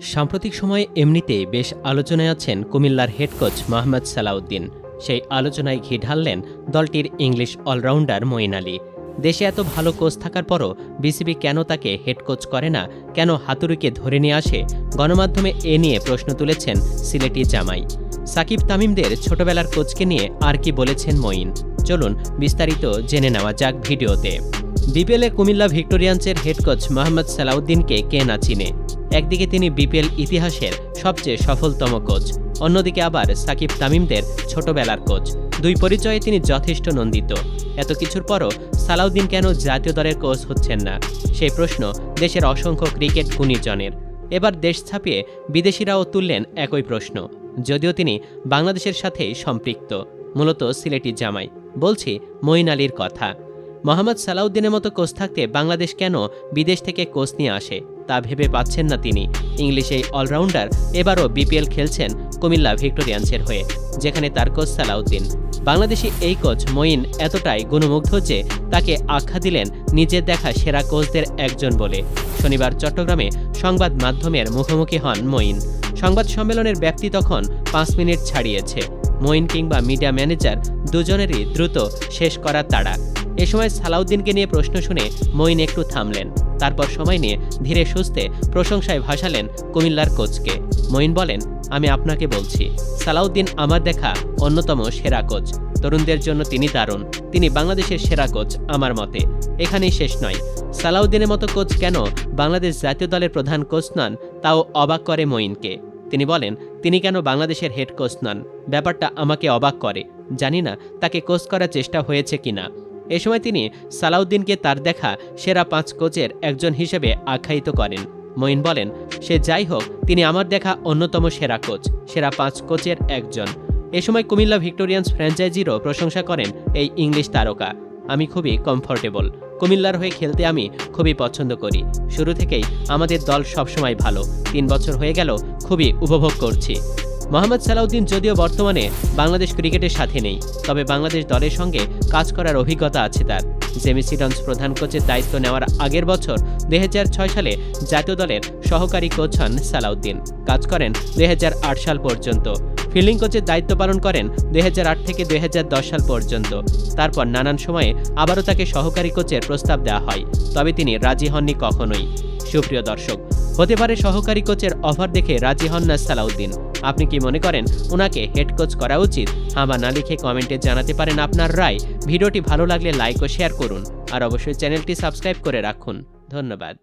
সাম্প্রতিক সময়ে এমনিতেই বেশ আলোচনায় আছেন কুমিল্লার হেড কোচ মোহাম্মদ সালাউদ্দিন। সেই আলোচনায় ঘি ঢাললেন দলটির ইংলিশ অলরাউন্ডার মঈন আলী। দেশে এত ভালো কোচ থাকার পরও বিসিবি কেন তাকে হেড কোচ করে না? কেন হাতুড়িকে ধরে নিয়ে আসে? গণমাধ্যমে এ নিয়ে প্রশ্ন তুলেছেন সিলেটি জামাই। সাকিব তামিমদের ছোটবেলার কোচকে নিয়ে আর কি বলেছেন মঈন? চলুন বিস্তারিত জেনে নেওয়া যাক ভিডিওতে। বিপিএলে কুমিল্লা ভিক্টোরিয়ান্সের হেড কোচ মোহাম্মদ সালাউদ্দিনকে কে না চিনে? একদিকে তিনি বিপিএল ইতিহাসের সবচেয়ে সফলতম কোচ, অন্যদিকে আবার সাকিব তামিমদের ছোটবেলার কোচ। দুই পরিচয়ে তিনি যথেষ্ট নন্দিত। এত কিছুর পরও সালাউদ্দিন কেন জাতীয় দলের কোচ হচ্ছেন না? সেই প্রশ্ন দেশের অসংখ্য ক্রিকেট গুণীজনের। এবার দেশ ছাপিয়ে বিদেশিরাও তুললেন একই প্রশ্ন, যদিও তিনি বাংলাদেশের সাথেই সম্পৃক্ত, মূলত সিলেটি জামাই। বলছি মঈন আলীর কথা। মোহাম্মদ সালাউদ্দিনের মতো কোচ থাকতে বাংলাদেশ কেন বিদেশ থেকে কোচ নিয়ে আসে, তা ভেবে পাচ্ছেন না তিনি। ইংলিশ এই অলরাউন্ডার, এবারও বিপিএল খেলছেন কুমিল্লা ভিক্টোরিয়ান্সের হয়ে, যেখানে তার কোচ সালাউদ্দিন। বাংলাদেশি এই কোচ মঈন এতটাই গুণমুগ্ধ যে তাকে আখ্যা দিলেন নিজের দেখা সেরা কোচদের একজন বলে। শনিবার চট্টগ্রামে সংবাদ মাধ্যমের মুখোমুখি হন মঈন। সংবাদ সম্মেলনের ব্যক্তি তখন পাঁচ মিনিট ছাড়িয়েছে। মঈন কিংবা মিডিয়া ম্যানেজার দুজনেরই দ্রুত শেষ করার তাড়া। এ সময় সালাউদ্দিনকে নিয়ে প্রশ্ন শুনে মঈন একটু থামলেন। তারপর সময় নিয়ে ধীরে সুস্থে প্রশংসায় ভাসালেন কুমিল্লার কোচকে। মঈন বলেন, আমি আপনাকে বলছি, সালাউদ্দিন আমার দেখা অন্যতম সেরা কোচ। তরুণদের জন্য তিনি দারুণ। তিনি বাংলাদেশের সেরা কোচ আমার মতে। এখানেই শেষ নয়। সালাউদ্দিনের মতো কোচ কেন বাংলাদেশ জাতীয় দলের প্রধান কোচ নন, তাও অবাক করে মঈনকে। তিনি বলেন, তিনি কেন বাংলাদেশের হেড কোচ নন? ব্যাপারটা আমাকে অবাক করে। জানি না তাকে কোচ করার চেষ্টা হয়েছে কিনা। এ সময় তিনি সালাউদ্দিনকে তার দেখা সেরা পাঁচ কোচের একজন হিসেবে আখ্যায়িত করেন। মঈন বলেন, সে যাই হোক, তিনি আমার দেখা অন্যতম সেরা কোচ, সেরা পাঁচ কোচের একজন। এ সময় কুমিল্লা ভিক্টোরিয়ান্স ফ্র্যাঞ্চাইজিরও প্রশংসা করেন এই ইংলিশ তারকা। আমি খুবই কমফোর্টেবল। কুমিল্লার হয়ে খেলতে আমি খুবই পছন্দ করি। শুরু থেকেই আমাদের দল সবসময় ভালো। তিন বছর হয়ে গেল, খুবই উপভোগ করছি। মোহাম্মদ সালাউদ্দিন যদিও বর্তমানে বাংলাদেশ ক্রিকেটের সাথে নেই, তবে বাংলাদেশ দলের সঙ্গে কাজ করার অভিজ্ঞতা আছে তার। জেমি সিডন্স প্রধান কোচের দায়িত্ব নেওয়ার আগের বছর দু হাজার ছয় সালে জাতীয় দলের সহকারী কোচ হন সালাউদ্দিন। কাজ করেন দু হাজার আট সাল পর্যন্ত। ফিল্ডিং কোচের দায়িত্ব পালন করেন দু হাজার আট থেকে দু হাজার দশ সাল পর্যন্ত। তারপর নানান সময়ে আবারও তাকে সহকারী কোচের প্রস্তাব দেওয়া হয়, তবে তিনি রাজি হননি কখনোই। সুপ্রিয় দর্শক, হতে পারে সহকারী কোচের অফার দেখে রাজি হন না সালাউদ্দিন। আপনি কি মনে করেন? ওনাকে হেড কোচ করা উচিত? হ্যাঁ বা না লিখে কমেন্টে জানাতে পারেন আপনার রায়। ভিডিওটি ভালো লাগলে লাইক ও শেয়ার করুন। আর অবশ্যই চ্যানেলটি সাবস্ক্রাইব করে রাখুন। ধন্যবাদ।